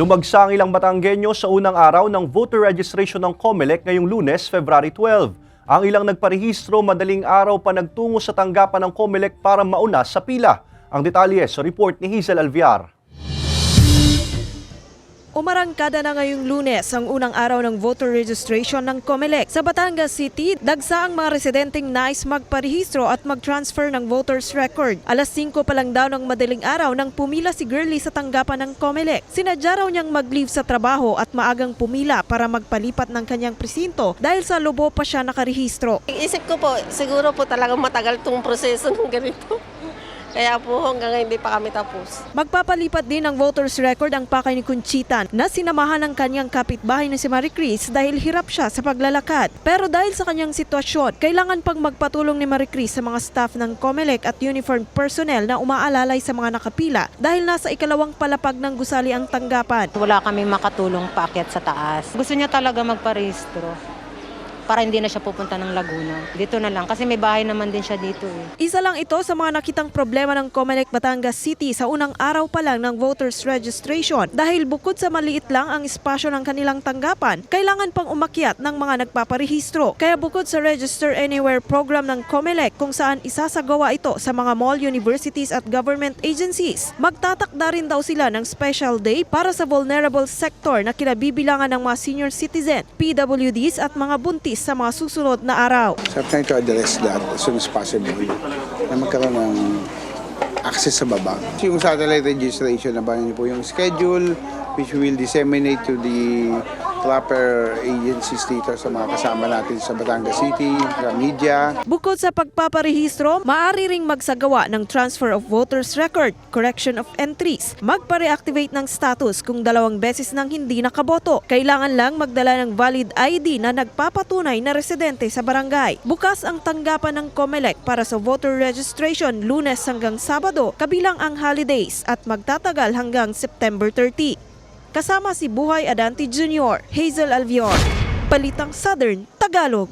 Dumagsa ang ilang Batanggenyo sa unang araw ng voter registration ng COMELEC ngayong lunes, February 12. Ang ilang nagparehistro madaling araw pa nagtungo sa tanggapan ng COMELEC para mauna sa pila. Ang detalye sa report ni Hazel Alviar. Umarangkada na ngayong lunes ang unang araw ng voter registration ng COMELEC. Sa Batangas City, dagsa ang mga residenteng nais magparehistro at mag-transfer ng voters record. Alas 5 pa lang daw ng madaling araw nang pumila si Girlie sa tanggapan ng COMELEC. Sinadya raw niyang mag-leave sa trabaho at maagang pumila para magpalipat ng kanyang presinto dahil sa lobo pa siya nakarehistro. Isip ko po, siguro po talagang matagal tong proseso ng ganito. Kaya po hanggang ngayon hindi pa kami tapos. Magpapalipat din ng voters record ang pakay ni Conchita na sinamahan ng kanyang kapitbahay na si Marie Chris dahil hirap siya sa paglalakad. Pero dahil sa kanyang sitwasyon, kailangan pang magpatulong ni Marie Chris sa mga staff ng COMELEC at uniformed personnel na umaalalay sa mga nakapila dahil nasa ikalawang palapag ng gusali ang tanggapan. Wala kami makatulong paakyat sa taas. Gusto niya talaga magparehistro para hindi na siya pupunta ng Laguna. Dito na lang kasi may bahay naman din siya dito eh. Isa lang ito sa mga nakitang problema ng COMELEC Batangas City sa unang araw pa lang ng voters registration dahil bukod sa maliit lang ang espasyo ng kanilang tanggapan, kailangan pang umakyat ng mga nagpaparehistro. Kaya bukod sa Register Anywhere program ng COMELEC kung saan isasagawa ito sa mga mall, universities at government agencies, magtatakda rin daw sila ng special day para sa vulnerable sector na kinabibilangan ng mga senior citizen, PWDs at mga buntis sa mga susunod na araw. So I'm trying to address that as soon as possible na magkaroon ng access sa baba. Yung satellite registration, nabangan niyo po yung schedule which we will disseminate to the proper agencies dito sa mga kasama natin sa Batangas City, sa media, Bukod sa pagpaparehistro, maaari ring magsagawa ng transfer of voters record, correction of entries, magpa-reactivate ng status kung dalawang beses nang hindi nakaboto. Kailangan lang magdala ng valid ID na nagpapatunay na residente sa barangay. Bukas ang tanggapan ng COMELEC para sa voter registration lunes hanggang Sabado, kabilang ang holidays at magtatagal hanggang September 30. Kasama si Buhay Adanti Jr., Hazel Alvior, Balitang Southern, Tagalog.